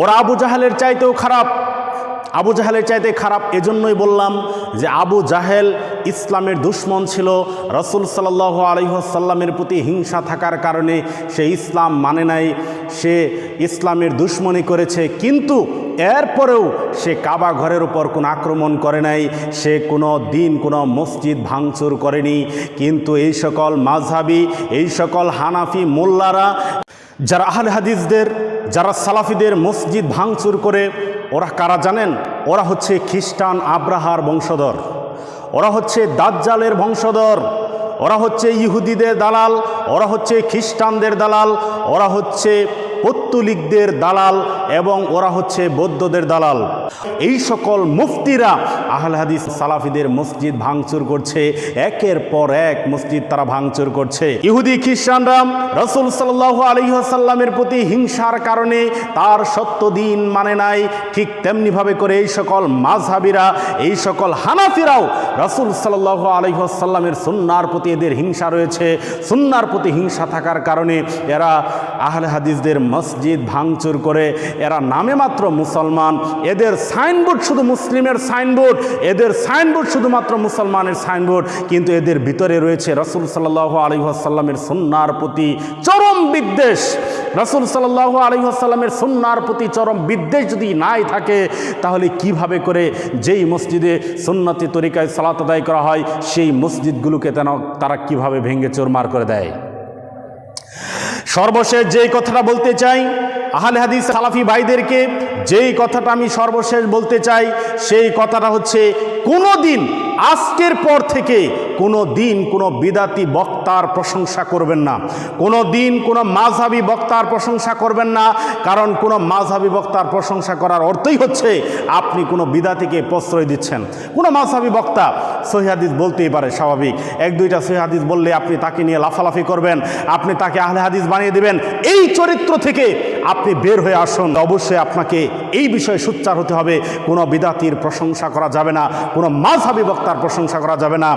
ওরা আবু জাহেলের চাইতেও খারাপ। আবু জাহেলের চাইতে খারাপ, এজন্যই বললাম যে আবু জাহেল ইসলামের দুশ্মন ছিল। রসুল সাল্লাহ আলহিহাসাল্লামের প্রতি হিংসা থাকার কারণে সে ইসলাম মানে নাই, সে ইসলামের দুশ্মনী করেছে। কিন্তু এরপরেও সে কাবা ঘরের উপর কোনো আক্রমণ করে নাই, সে কোনো দিন কোনো মসজিদ ভাঙচুর করেনি। কিন্তু এই সকল মাঝহাবি এই সকল হানাফি মোল্লারা, যারা আহলে হাদিসদের যারা সালাফিদের মসজিদ ভাঙচুর করে, ওরা কারা জানেন? ওরা হচ্ছে খ্রিস্টান আব্রাহার বংশধর। ওরা হচ্ছে দাজ্জালের বংশধর। ওরা হচ্ছে ইহুদিদের দালাল। ওরা হচ্ছে খ্রিস্টানদের দালাল। ওরা হচ্ছে পত্তুলিকদের দালাল এবং ওরা হচ্ছে বৌদ্ধদের দালাল। এই সকল মুফতিরা আহল হাদিস সালাফিদের মসজিদ ভাঙচুর করছে। একের পর এক মসজিদ তারা ভাঙচুর করছে। ইহুদি, খ্রিস্টানরা রসুল সাল্লাহ আলহিহাসাল্লামের প্রতি হিংসার কারণে তার সত্য দিন মানে নাই। ঠিক তেমনিভাবে করে এই সকল মাঝহাবিরা এই সকল হানাফিরাও রসুল সাল্লাহ আলহিহাসাল্লামের সুন্নার প্রতি এদের হিংসা রয়েছে। সুন্নার প্রতি হিংসা থাকার কারণে এরা আহলে হাদিসদের মসজিদ ভাঙচুর করে, এরা নামে মাত্র মুসলমান। এদের সাইনবোর্ড শুধু মুসলিমের সাইনবোর্ড, এদের সাইনবোর্ড শুধুমাত্র মুসলমানের সাইনবোর্ড। কিন্তু এদের ভিতরে রয়েছে রসুল সাল্লাহ আলহিহাসাল্লামের সুন্নার প্রতি চরম বিদ্বেষ। রসুল সাল্লাহ আলহিহাসাল্লামের সুন্নার প্রতি চরম বিদ্বেষ যদি নাই থাকে, তাহলে কীভাবে করে যেই মসজিদে সুন্নতি তরিকায় সালাত আদায় করা হয়, সেই মসজিদগুলোকে তেন তারা কীভাবে ভেঙে চোরমার করে দেয়? সর্বশেষ যেই কথাটা বলতে চাই, আহলে হাদিস সালাফি ভাইদেরকে যেই কথাটা আমি সর্বশেষ বলতে চাই, সেই কথাটা হচ্ছে, কোনো দিন, আজকের পর থেকে কোনো দিন কোনো বিদাতি বক্তার প্রশংসা করবেন না। কোনো দিন কোনো মাঝহাবি বক্তার প্রশংসা করবেন না, কারণ কোনো মাঝহাবি বক্তার প্রশংসা করার অর্থই হচ্ছে, আপনি কোনো বিদাতিকে প্রশ্রয় দিচ্ছেন। কোনো মাঝহাবি বক্তা সহিহাদিস বলতেই পারে, স্বাভাবিক। এক দুইটা সহিহাদিস বললে আপনি তাকে নিয়ে লাফালাফি করবেন, আপনি তাকে আহলে হাদিস বানিয়ে দেবেন। এই চরিত্র থেকে আপনি বের হয়ে আসুন। অবশ্যই আপনাকে এই বিষয়ে সুচ্চার হতে হবে। কোনো বিদাতির প্রশংসা করা যাবে না। কোনো মাঝহাবি বক্তার প্রশংসা করা যাবে না।